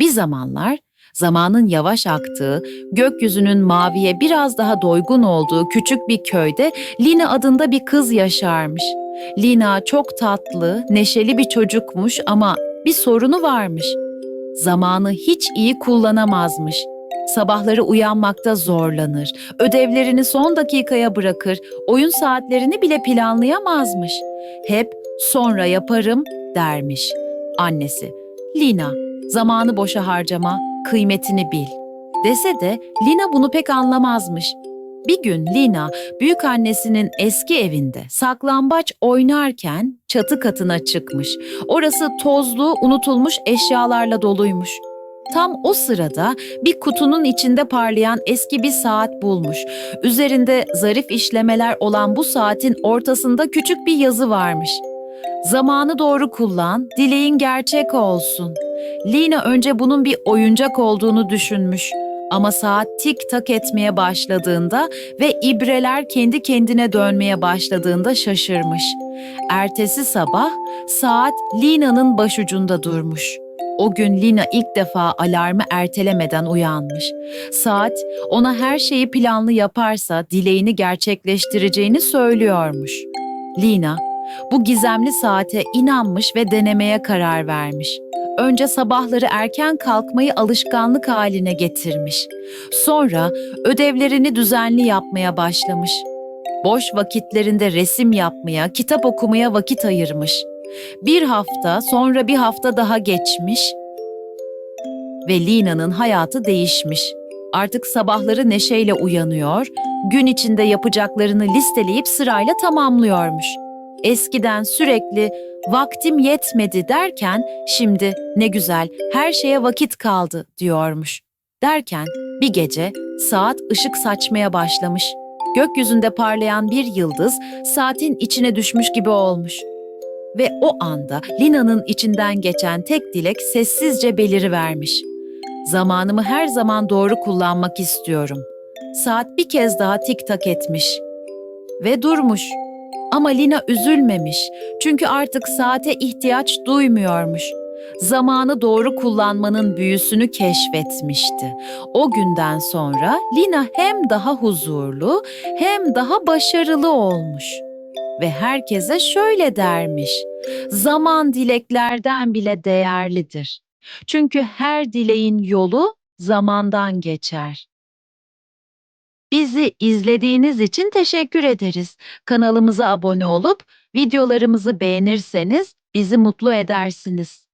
Bir zamanlar zamanın yavaş aktığı, gökyüzünün maviye biraz daha doygun olduğu küçük bir köyde Lina adında bir kız yaşarmış. Lina çok tatlı, neşeli bir çocukmuş ama bir sorunu varmış. Zamanı hiç iyi kullanamazmış. Sabahları uyanmakta zorlanır, ödevlerini son dakikaya bırakır, oyun saatlerini bile planlayamazmış. Hep sonra yaparım dermiş. Annesi, Lina, zamanı boşa harcama, kıymetini bil. Dese de Lina bunu pek anlamazmış. Bir gün Lina büyük annesinin eski evinde saklambaç oynarken çatı katına çıkmış. Orası tozlu, unutulmuş eşyalarla doluymuş. Tam o sırada bir kutunun içinde parlayan eski bir saat bulmuş. Üzerinde zarif işlemeler olan bu saatin ortasında küçük bir yazı varmış. Zamanı doğru kullan, dileğin gerçek olsun. Lina önce bunun bir oyuncak olduğunu düşünmüş. Ama saat tik tak etmeye başladığında ve ibreler kendi kendine dönmeye başladığında şaşırmış. Ertesi sabah saat Lina'nın başucunda durmuş. O gün Lina ilk defa alarmı ertelemeden uyanmış. Saat ona her şeyi planlı yaparsa dileğini gerçekleştireceğini söylüyormuş. Lina bu gizemli saate inanmış ve denemeye karar vermiş. Önce sabahları erken kalkmayı alışkanlık haline getirmiş. Sonra ödevlerini düzenli yapmaya başlamış. Boş vakitlerinde resim yapmaya, kitap okumaya vakit ayırmış. Bir hafta, sonra bir hafta daha geçmiş ve Lina'nın hayatı değişmiş. Artık sabahları neşeyle uyanıyor, gün içinde yapacaklarını listeleyip sırayla tamamlıyormuş. Eskiden sürekli vaktim yetmedi derken şimdi ne güzel her şeye vakit kaldı diyormuş. Derken bir gece saat ışık saçmaya başlamış. Gökyüzünde parlayan bir yıldız saatin içine düşmüş gibi olmuş. Ve o anda Lina'nın içinden geçen tek dilek sessizce belirivermiş. Zamanımı her zaman doğru kullanmak istiyorum. Saat bir kez daha tik tak etmiş. Ve durmuş. Ama Lina üzülmemiş çünkü artık saate ihtiyaç duymuyormuş. Zamanı doğru kullanmanın büyüsünü keşfetmişti. O günden sonra Lina hem daha huzurlu hem daha başarılı olmuş. Ve herkese şöyle dermiş. Zaman dileklerden bile değerlidir. Çünkü her dileğin yolu zamandan geçer. Bizi izlediğiniz için teşekkür ederiz. Kanalımıza abone olup videolarımızı beğenirseniz bizi mutlu edersiniz.